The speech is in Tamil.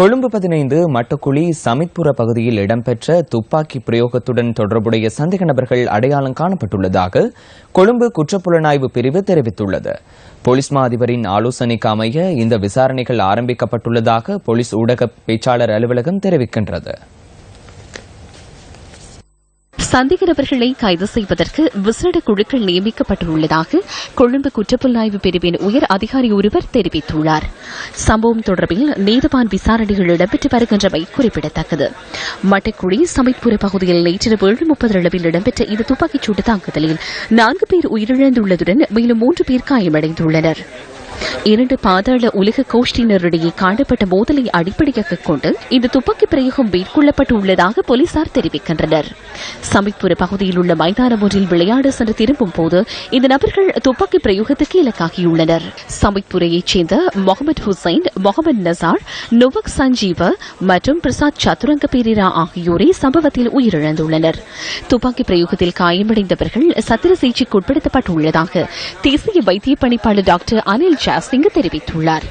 கொழும்பு பதினைந்து மட்டக்குழி சமித்புர பகுதியில் இடம்பெற்ற துப்பாக்கி பிரயோகத்துடன் தொடர்புடைய சந்தேக நபர்கள் அடையாளம் காணப்பட்டுள்ளதாக கொழும்பு குற்றப்புலனாய்வு பிரிவு தெரிவித்துள்ளது. போலீஸ் மா அதிபரின் ஆலோசனைக்கு அமைய இந்த விசாரணைகள் ஆரம்பிக்கப்பட்டுள்ளதாக போலீஸ் ஊடக பேச்சாளர் அலுவலகம் தெரிவிக்கின்றது. சந்தேக நபர்களை கைது செய்வதற்கு விசேட குழுக்கள் நியமிக்கப்பட்டுள்ளதாக கொழும்பு குற்றப்புலனாய்வு பிரிவின் உயர் அதிகாரி ஒருவர் தெரிவித்துள்ளார். சம்பவம் தொடர்பில் நீதவான் விசாரணைகள் இடம்பெற்று வருகின்றமை குறிப்பிடத்தக்கது. மட்டக்குழி சமைத்புர பகுதியில் நேற்றிரவு ஏழு முப்பது அளவில் இடம்பெற்ற இந்த துப்பாக்கிச்சூடு தாக்குதலில் நான்கு பேர் உயிரிழந்துள்ளதுடன் மேலும் மூன்று பேர் காயமடைந்துள்ளனர். இரண்டு பாதாள உலக கோஷ்டியினரிடையே காணப்பட்ட மோதலை அடிப்படையாக கொண்டு இந்த துப்பாக்கி பிரயோகம் மேற்கொள்ளப்பட்டுள்ளதாக போலீசார் தெரிவிக்கின்றனர். சமித்புர பகுதியில் உள்ள மைதானம் ஒன்றில் விளையாட சென்று திரும்பும் போது இந்த நபர்கள் துப்பாக்கி பிரயோகத்துக்கு இலக்காகியுள்ளனர். சமித்புரையைச் சேர்ந்த முகமது ஹுசைன் முகமது நசார் நுவக் சஞ்சீவ மற்றும் பிரசாத் சதுரங்க பேரிரா ஆகியோரே சம்பவத்தில் உயிரிழந்துள்ளனர். துப்பாக்கி பிரயோகத்தில் காயமடைந்தவர்கள் சத்திர சிகிச்சைக்கு உட்படுத்தப்பட்டுள்ளதாக தேசிய வைத்திய பணிப்பாளர் டாக்டர் அனில் சிங் தெரிவித்துள்ளார்.